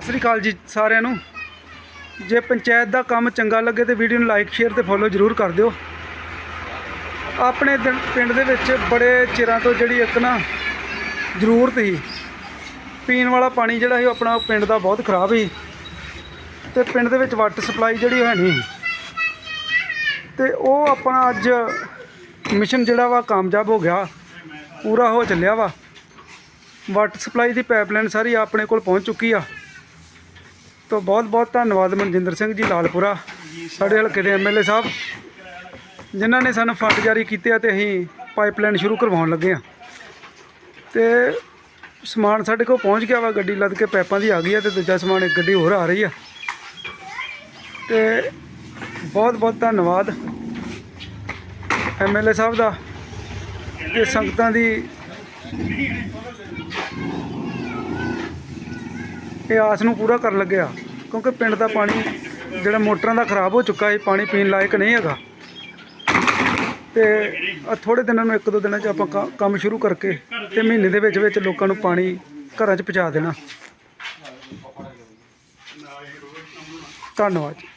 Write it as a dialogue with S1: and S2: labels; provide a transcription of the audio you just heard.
S1: ਸਤਿ ਸ੍ਰੀ ਅਕਾਲ ਜੀ ਸਾਰਿਆਂ ਨੂੰ। ਜੇ ਪੰਚਾਇਤ ਦਾ ਕੰਮ ਚੰਗਾ ਲੱਗੇ ਤੇ ਵੀਡੀਓ ਨੂੰ ਲਾਈਕ ਸ਼ੇਅਰ ਤੇ ਫੋਲੋ ਜ਼ਰੂਰ ਕਰ ਦਿਓ। ਆਪਣੇ ਦਿਨ- ਪਿੰਡ ਦੇ ਵਿੱਚ ਬੜੇ ਚਿਰਾਂ ਤੋਂ ਜਿਹੜੀ ਇੱਕ ਨਾ ਜ਼ਰੂਰਤ ਸੀ। ਪੀਣ ਵਾਲਾ ਪਾਣੀ ਜਿਹੜਾ ਸੀ ਉਹ ਆਪਣਾ ਪਿੰਡ ਦਾ ਬਹੁਤ ਖਰਾਬ ਸੀ। ਤੇ ਪਿੰਡ ਦੇ ਵਿੱਚ ਵਾਟਰ ਸਪਲਾਈ ਜਿਹੜੀ ਹੈ ਨਹੀਂ ਤੇ ਉਹ ਆਪਣਾ ਅੱਜ ਮਿਸ਼ਨ ਜਿਹੜਾ ਵਾ ਕਾਮਯਾਬ ਹੋ ਗਿਆ। ਪੂਰਾ ਹੋ ਚੱਲਿਆ ਵਾ। ਵਾਟਰ ਸਪਲਾਈ ਦੀ ਪਾਈਪਲਾਈਨ ਸਾਰੀ ਆਪਣੇ ਕੋਲ ਪਹੁੰਚ ਚੁੱਕੀ ਆ। ਤੋਂ ਬਹੁਤ ਬਹੁਤ ਧੰਨਵਾਦ ਮਨਜਿੰਦਰ ਸਿੰਘ ਜੀ ਲਾਲਪੁਰਾ, ਸਾਡੇ ਹਲਕੇ ਦੇ ਐਮਐਲਏ ਸਾਹਿਬ, ਜਿਨ੍ਹਾਂ ਨੇ ਸਾਨੂੰ ਫੰਡ ਜਾਰੀ ਕੀਤੇ ਆ ਤੇ ਅਸੀਂ ਪਾਈਪਲਾਈਨ ਸ਼ੁਰੂ ਕਰਵਾਉਣ ਲੱਗੇ ਆ। ਤੇ ਸਮਾਨ ਸਾਡੇ ਕੋਲ ਪਹੁੰਚ ਗਿਆ ਵਾ, ਗੱਡੀ ਲੱਦ ਕੇ ਪਾਈਪਾਂ ਦੀ ਆ ਗਈ ਆ ਤੇ ਦੂਜਾ ਸਮਾਨ ਇੱਕ ਗੱਡੀ ਹੋਰ ਆ ਰਹੀ ਆ। ਤੇ ਬਹੁਤ ਬਹੁਤ ਧੰਨਵਾਦ ਐਮਐਲਏ ਸਾਹਿਬ ਦਾ ਤੇ ਸੰਗਤਾਂ ਦੀ ਇਹ ਆਸ ਨੂੰ ਪੂਰਾ ਕਰਨ ਲੱਗਿਆ। ਕਿਉਂਕਿ ਪਿੰਡ ਦਾ ਪਾਣੀ ਜਿਹੜਾ ਮੋਟਰਾਂ ਦਾ ਖਰਾਬ ਹੋ ਚੁੱਕਾ ਹੈ, ਪਾਣੀ ਪੀਣ ਲਾਇਕ ਨਹੀਂ ਹੈਗਾ। ਤੇ ਆ ਥੋੜੇ ਦਿਨਾਂ ਨੂੰ ਇੱਕ ਦੋ ਦਿਨਾਂ 'ਚ ਆਪਾਂ ਕ- ਕੰਮ ਸ਼ੁਰੂ ਕਰਕੇ ਤੇ ਮਹੀਨੇ ਦੇ ਵਿੱਚ ਵਿੱਚ ਲੋਕਾਂ ਨੂੰ ਪਾਣੀ ਘਰਾਂ 'ਚ ਪਹੁੰਚਾ ਦੇਣਾ। ਧੰਨਵਾਦ ਜੀ।